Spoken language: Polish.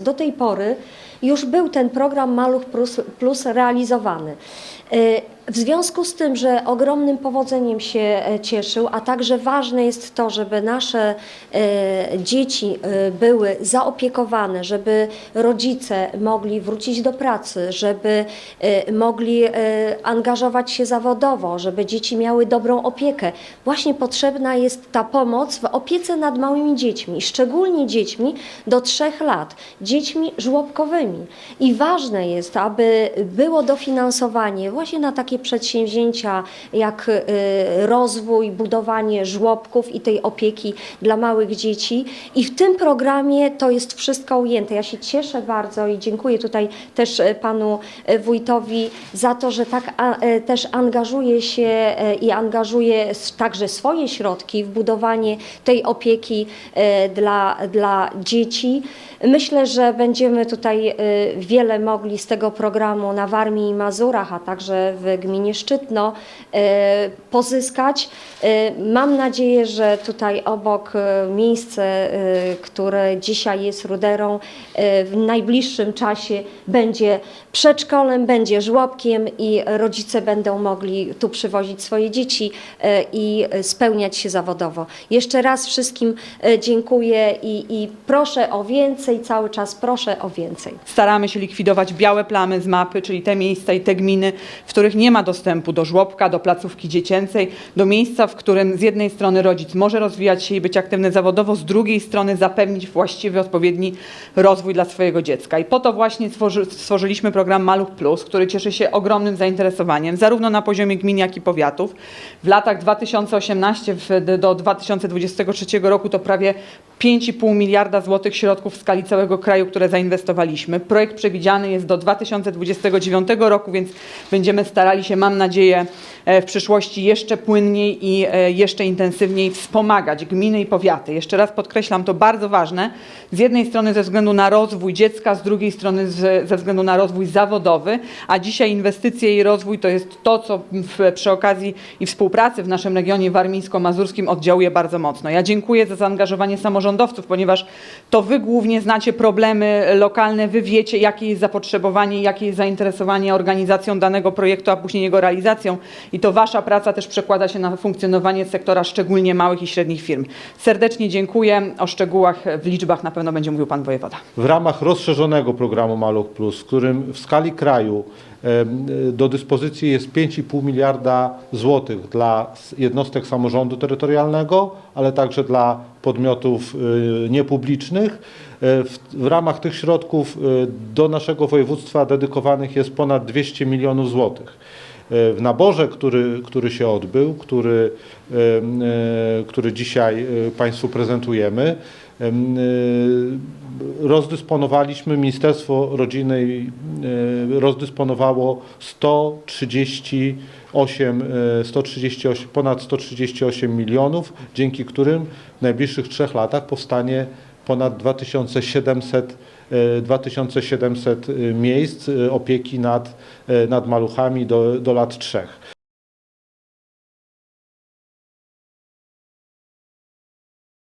Do tej pory już był ten program Maluch Plus, Plus realizowany. E, W związku z tym, że ogromnym powodzeniem się e, cieszył, a także ważne jest to, żeby nasze e, dzieci e, były zaopiekowane, żeby rodzice mogli wrócić do pracy, żeby mogli angażować się zawodowo, żeby dzieci miały dobrą opiekę. Właśnie potrzebna jest ta pomoc w opiece nad małymi dziećmi, szczególnie dziećmi do trzech lat, dziećmi żłobkowymi. I ważne jest, aby było dofinansowanie właśnie na takie przedsięwzięcia jak y, rozwój, budowanie żłobków i tej opieki dla małych dzieci. I w tym programie to jest wszystko ujęte. Ja się cieszę bardzo i dziękuję tutaj też e, panu e, wójtowi za to, że tak też angażuje się i angażuje także swoje środki w budowanie tej opieki dla, dla dzieci. Myślę, że będziemy tutaj wiele mogli z tego programu na Warmii i Mazurach, a także w gminie Szczytno e, pozyskać. E, Mam nadzieję, że tutaj obok miejsce, które dzisiaj jest ruderą, w najbliższym czasie będzie przedszkolem, będzie żłobkiem i rodzice będą mogli tu przywozić swoje dzieci i spełniać się zawodowo. Jeszcze raz wszystkim dziękuję i, i proszę o więcej, cały czas proszę o więcej. Staramy się likwidować białe plamy z mapy, czyli te miejsca i te gminy, w których nie ma dostępu do żłobka, do placówki dziecięcej, do miejsca, w którym z jednej strony rodzic może rozwijać się i być aktywny zawodowo, z drugiej strony zapewnić właściwy, odpowiedni rozwój dla swojego dziecka. I po to właśnie stworzy, stworzyliśmy program Maluch Plus, który cieszy się ogromnym zainteresowaniem, zarówno na poziomie gmin, jak i powiatów. W latach 2018 w- do 2023 roku to prawie 5,5 miliarda złotych środków w skali całego kraju, które zainwestowaliśmy. Projekt przewidziany jest do 2029 roku, więc będziemy starali się, mam nadzieję, e, w przyszłości jeszcze płynniej i e, jeszcze intensywniej wspomagać gminy i powiaty. Jeszcze raz podkreślam, to bardzo ważne. Z jednej strony ze względu na rozwój dziecka, z drugiej strony ze względu na rozwój zawodowy, a dzisiaj inwestycje i rozwój to jest to, co w, przy okazji i współpracy w naszym regionie warmińsko-mazurskim oddziałuje bardzo mocno. Ja dziękuję za zaangażowanie samorządowców, ponieważ to wy głównie znacie problemy lokalne, wy wiecie, jakie jest zapotrzebowanie, jakie jest zainteresowanie organizacją danego projektu, a później jego realizacją i to wasza praca też przekłada się na funkcjonowanie sektora szczególnie małych i średnich firm. Serdecznie dziękuję. O szczegółach w liczbach na pewno będzie mówił pan wojewoda. W ramach rozszerzonego programu Maluch Plus, w którym w skali kraju do dyspozycji jest 5,5 miliarda złotych dla jednostek samorządu terytorialnego, ale także dla podmiotów y, niepublicznych. E, W, w ramach tych środków y, do naszego województwa dedykowanych jest ponad 200 milionów złotych. E, W naborze, który, który się odbył, który, e, który dzisiaj e, Państwu prezentujemy, em, rozdysponowaliśmy, Ministerstwo Rodziny e, rozdysponowało 138, e, 138, ponad 138 milionów, dzięki którym w najbliższych trzech latach powstanie ponad 2700 e, 2700 miejsc e, opieki nad, e, nad maluchami do, do lat trzech.